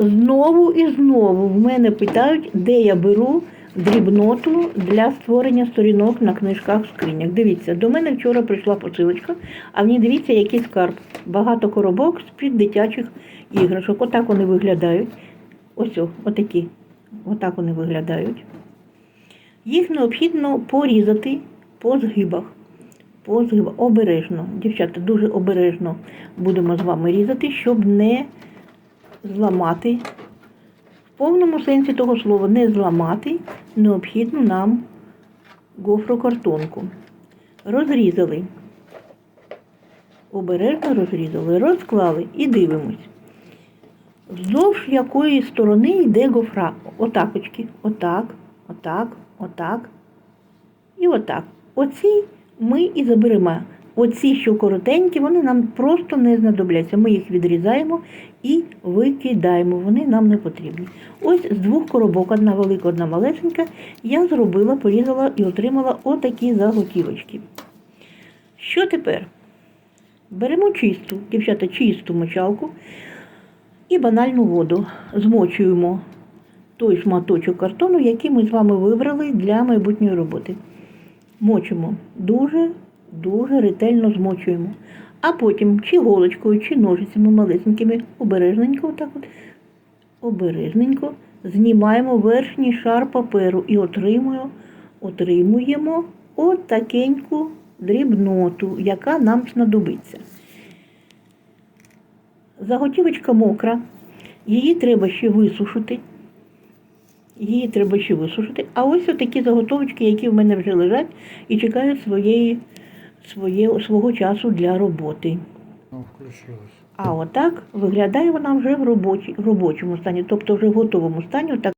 Знову і знову в мене питають, де я беру дрібноту для створення сторінок на книжках в скринях. Дивіться, до мене вчора прийшла посилочка, а в ній дивіться, який скарб. Багато коробок з-під дитячих іграшок. Отак вони виглядають. Ось, отакі. Отак вони виглядають. Їх необхідно порізати по згибах. По згибах. Обережно. Дівчата, дуже обережно будемо з вами різати, щоб не зламати. В повному сенсі того слова не зламати необхідну нам гофрокартонку. Розрізали. Обережно розрізали, розклали і дивимось. Вздовж якої сторони йде гофра. Отакочки. Отак, отак, отак. І отак. Оці ми і заберемо. Оці, що коротенькі, вони нам просто не знадобляться. Ми їх відрізаємо і викидаємо. Вони нам не потрібні. Ось з двох коробок, одна велика, одна малесенька, я зробила, порізала і отримала отакі заготівочки. Що тепер? Беремо чисту, дівчата, чисту мочалку і банальну воду. Змочуємо той шматочок картону, який ми з вами вибрали для майбутньої роботи. Мочимо дуже, дуже ретельно змочуємо. А потім чи голочкою, чи ножицями малесенькими, обережненько, отак от, обережненько знімаємо верхній шар паперу і отримуємо, отримуємо отакеньку дрібноту, яка нам знадобиться. Заготівочка мокра, її треба ще висушити. Її треба ще висушити. А ось такі заготовочки, які в мене вже лежать і чекають своєї, своє, свого часу для роботи. Ну. А отак виглядає вона вже в, робочі, в робочому стані, тобто вже в готовому стані. Отак